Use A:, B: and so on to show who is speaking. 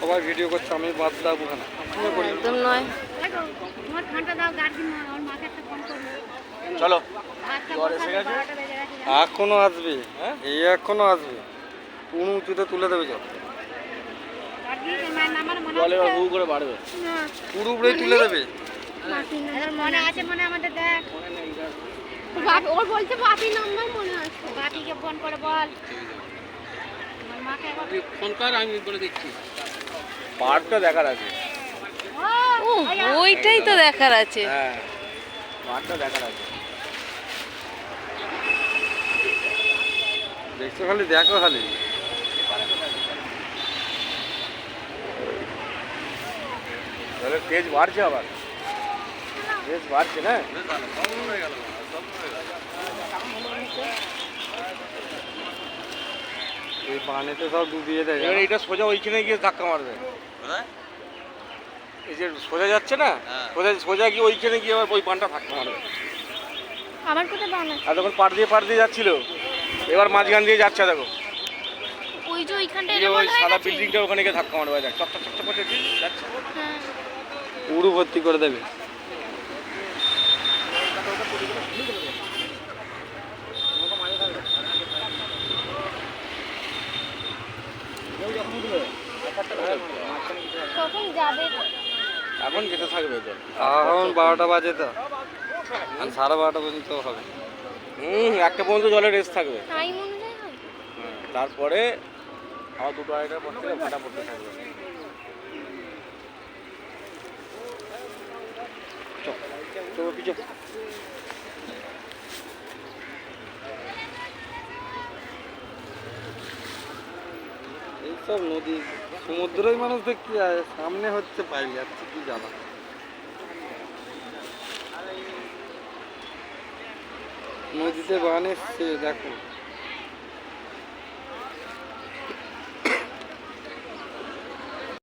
A: সবাই ভিডিও করছে আমি বাদ দাবো কেন
B: একদম নয়।
C: দাও
D: চলো।
C: আচ্ছা
A: এখনও আসবে
D: হ্যাঁ?
A: এই এখনও আসবে। কোন উঁচুতে তুলে দেবে
C: মনে
D: জল হু করে বাড়বে।
C: না
A: পুরো তুলে দেবে।
C: মনে আছে মনে আমাদের দেখ।
B: ওর বলছে বাপি নাম্বার মনে আছে।
C: বাপিকে ফোন করে বল। আমার মাকে
D: ফোন কর আমি বলে দিচ্ছি। পাহাড়টা দেখার আছে।
B: ও ওইটাই তো দেখার আছে।
D: হ্যাঁ পাহাড়টা দেখার আছে।
A: দেখছ খালি? দেখো খালি।
D: তাহলে তেজ বাড়ছে আবার। তেজ বাড়ছে না?
A: এই পানিতে সব ডুবিয়ে দেয়
D: এবার এটা সোজা ওইখানে গিয়ে ধাক্কা মারবে। এই যে সোজা যাচ্ছে না সোজা সোজা গিয়ে ওইখানে গিয়ে আবার ওই পানটা ধাক্কা মারবে।
C: আমার কোথায় বান
D: আর তখন পাড় দিয়ে পাড় দিয়ে যাচ্ছিল। এবার মাঝখান দিয়ে যাচ্ছে দেখো।
C: ওই যে ওইখানটা
D: ওই সাদা বিল্ডিংটা ওখানে গিয়ে ধাক্কা মারবে দেখ। চক চক চক চক করে যাচ্ছে।
A: পুরো ভর্তি করে দেবে।
D: এখন যেতে থাকবে তো।
A: এখন বারোটা বাজে তো। আর সাড়ে বারোটা পর্যন্ত হবে।
D: হুম একটা পর্যন্ত জলে রেস থাকবে।
C: হয়?
D: হ্যাঁ, তারপরে আবার দুটো আড়াইটার পর থেকে ভাটা পড়তে থাকবে। চল, চল,
A: এইসব নদী, সমুদ্রই মানুষ দেখতে যায়, সামনে হচ্ছে পাইলে যাচ্ছে কি জানা? নদীতে বান এসছে, দেখো।